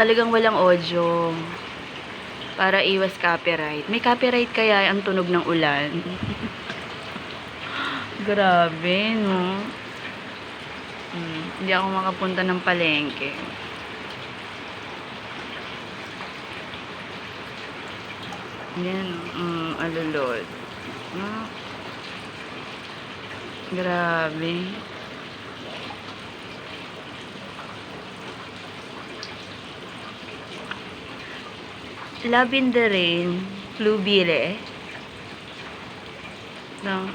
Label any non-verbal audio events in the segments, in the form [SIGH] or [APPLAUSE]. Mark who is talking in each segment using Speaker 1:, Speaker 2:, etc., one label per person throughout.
Speaker 1: talagang walang audio. Para iwas copyright. May copyright kaya ang tunog ng ulan? [LAUGHS] Grabe, no? Hmm, hindi ako makapunta ng palengke. Yan, mm, alulod. Ah. Grabe. Love in the Rain, Flubile. No.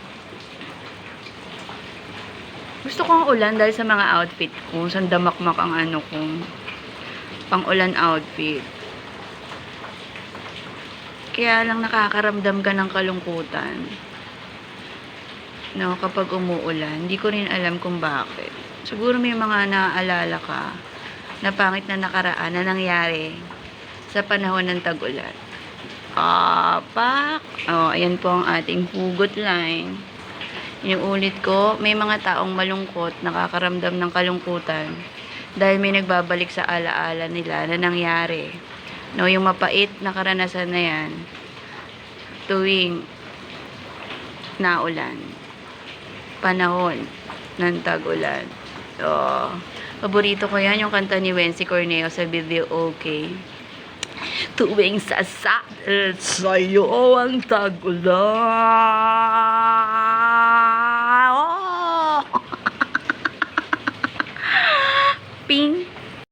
Speaker 1: Gusto ko ang ulan dahil sa mga outfit ko. Sandamakmak ang ano ko. Pang ulan outfit. Kaya lang nakakaramdam ka ng kalungkutan. No, kapag umuulan. Hindi ko rin alam kung bakit. Siguro may mga naaalala ka na pangit na nakaraan na nangyari sa panahon ng tag-ulan. Apak! Oh, ayan po ang ating hugot line. Inuulit ko, may mga taong malungkot, nakakaramdam ng kalungkutan dahil may nagbabalik sa alaala nila na nangyari. No, yung mapait na karanasan na yan tuwing naulan. Panahon ng tag-ulan. So, paborito ko yan, yung kanta ni Wency Corneo sa Okay. Tuwing sasakit sa'yo ang tagulan.